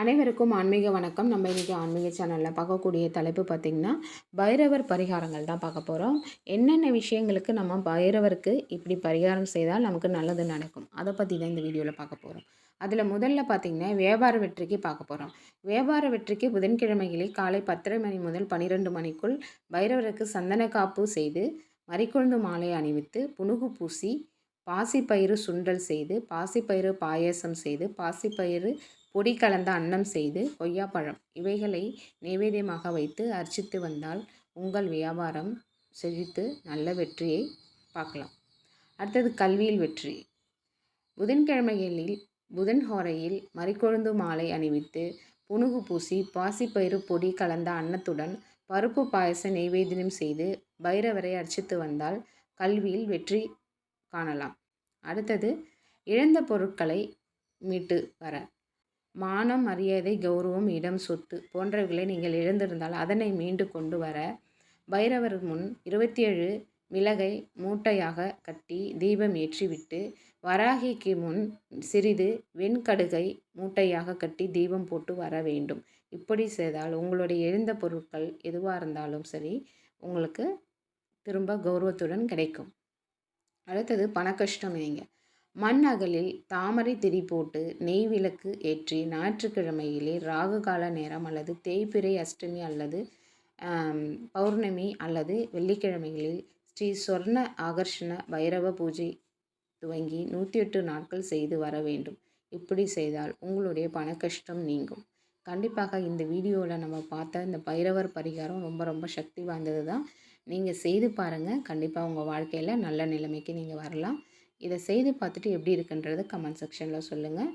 அனைவருக்கும் ஆன்மீக வணக்கம். நம்ம இன்றைக்கி ஆன்மீக சேனலில் பார்க்கக்கூடிய தலைப்பு பார்த்திங்கன்னா பைரவர் பரிகாரங்கள் தான் பார்க்க போகிறோம் என்னென்ன விஷயங்களுக்கு நம்ம பைரவருக்கு இப்படி பரிகாரம் செய்தால் நமக்கு நல்லது நடக்கும்? அதை பற்றி தான் இந்த வீடியோவில் பார்க்க போகிறோம் அதில் முதல்ல பார்த்திங்கன்னா வியாபார வெற்றிக்கு பார்க்க போகிறோம் வியாபார வெற்றிக்கு புதன்கிழமைகளில் காலை பத்தரை மணி முதல் பன்னிரெண்டு மணிக்குள் பைரவருக்கு சந்தன காப்பு செய்து மறிக்கொழுந்து மாலை அணிவித்து புனுகு பூசி பாசிப்பயிறு சுண்டல் செய்து பாசிப்பயிறு பாயசம் செய்து பாசிப்பயிறு பொடி கலந்த அன்னம் செய்து கொய்யாப்பழம் இவைகளை நைவேத்தியமாக வைத்து அர்ச்சித்து வந்தால் உங்கள் வியாபாரம் செழித்து நல்ல வெற்றியை பார்க்கலாம். அடுத்தது கல்வியில் வெற்றி. புதன்கிழமைகளில் புதன் ஹோரையில் மறிக்கொழுந்து மாலை அணிவித்து புனுகு பூசி பாசிப்பயிறு பொடி கலந்த அன்னத்துடன் பருப்பு பாயச நெய்வேதியம் செய்து பைரவரை அர்ச்சித்து வந்தால் கல்வியில் வெற்றி காணலாம். அடுத்தது இழந்த பொருட்களை மீட்டு வர. மானம் மரியாதை கௌரவம் இடம் சொத்து போன்றவைகளை நீங்கள் இழந்திருந்தால் அதனை மீண்டு கொண்டு வர பைரவர் முன் இருபத்தி ஏழு மிளகை மூட்டையாக கட்டி தீபம் ஏற்றிவிட்டு வராகிக்கு முன் சிறிது வெண்கடுகை மூட்டையாக கட்டி தீபம் போட்டு வர வேண்டும். இப்படி செய்தால் உங்களுடைய எழுந்த பொருட்கள் எதுவாக இருந்தாலும் சரி உங்களுக்கு திரும்ப கௌரவத்துடன் கிடைக்கும். அடுத்தது பண கஷ்டம் வைங்க மண் அகலில் தாமரை திரி போட்டு நெய் விளக்கு ஏற்றி ஞாயிற்றுக்கிழமையிலே ராகுகால நேரம் அல்லது தேய்பிறை அஷ்டமி அல்லது பௌர்ணமி அல்லது வெள்ளிக்கிழமைகளில் ஸ்ரீ சொர்ண ஆகர்ஷண பைரவ பூஜை துவங்கி நூற்றி எட்டு நாட்கள் செய்து வர வேண்டும். இப்படி செய்தால் உங்களுடைய பண கஷ்டம் நீங்கும். கண்டிப்பாக இந்த வீடியோவில் நம்ம பார்த்த இந்த பைரவர் பரிகாரம் ரொம்ப ரொம்ப சக்தி வாய்ந்தது தான் நீங்கள் செய்து பாருங்கள் கண்டிப்பாக உங்கள் வாழ்க்கையில் நல்ல நிலைமைக்கு நீங்கள் வரலாம். இதை செய்து பார்த்துட்டு எப்படி இருக்குன்றது கமெண்ட் செக்ஷனில் சொல்லுங்கள்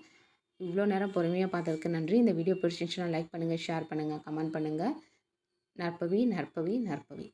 இவ்வளோ நேரம் பொறுமையாக பார்த்ததுக்கு நன்றி. இந்த வீடியோ பிடிச்சிருந்துச்சுன்னா லைக் பண்ணுங்கள் ஷேர் பண்ணுங்கள் கமெண்ட் பண்ணுங்கள் நற்பவி நற்பவி நற்பவி.